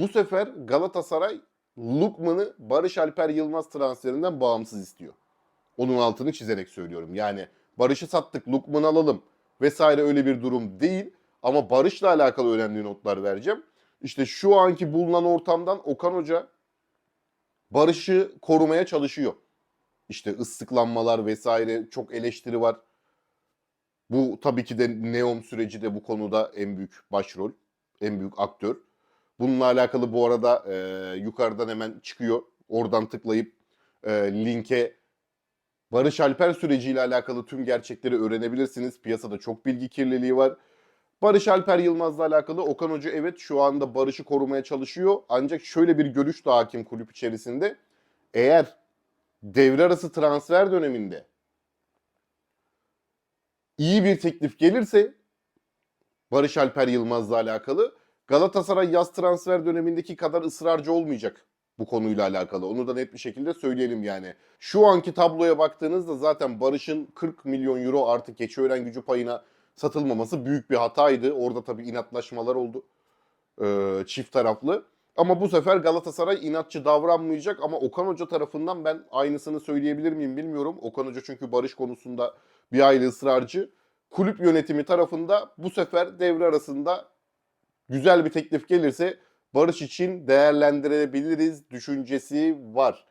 Bu sefer Galatasaray Lukman'ı Barış Alper Yılmaz transferinden bağımsız istiyor. Onun altını çizerek söylüyorum. Yani Barış'ı sattık, Lukman'ı alalım vesaire öyle bir durum değil. Ama Barış'la alakalı önemli notlar vereceğim. İşte şu anki bulunan ortamdan Okan Hoca Barış'ı korumaya çalışıyor. İşte ıslıklanmalar vesaire çok eleştiri var. Bu tabii ki de Neom süreci de bu konuda en büyük başrol, en büyük aktör. Bununla alakalı bu arada e, yukarıdan hemen çıkıyor. Oradan tıklayıp e, linke Barış Alper süreciyle alakalı tüm gerçekleri öğrenebilirsiniz. Piyasada çok bilgi kirliliği var. Barış Alper Yılmaz'la alakalı Okan Hoca evet şu anda Barış'ı korumaya çalışıyor. Ancak şöyle bir görüş de hakim kulüp içerisinde. Eğer devre arası transfer döneminde iyi bir teklif gelirse Barış Alper Yılmaz'la alakalı Galatasaray yaz transfer dönemindeki kadar ısrarcı olmayacak bu konuyla alakalı. Onu da net bir şekilde söyleyelim yani. Şu anki tabloya baktığınızda zaten Barış'ın 40 milyon euro artık Keçiören gücü payına satılmaması büyük bir hataydı. Orada tabii inatlaşmalar oldu. Ee, çift taraflı. Ama bu sefer Galatasaray inatçı davranmayacak ama Okan Hoca tarafından ben aynısını söyleyebilir miyim bilmiyorum. Okan Hoca çünkü Barış konusunda bir aile ısrarcı. Kulüp yönetimi tarafında bu sefer devre arasında güzel bir teklif gelirse Barış için değerlendirebiliriz düşüncesi var.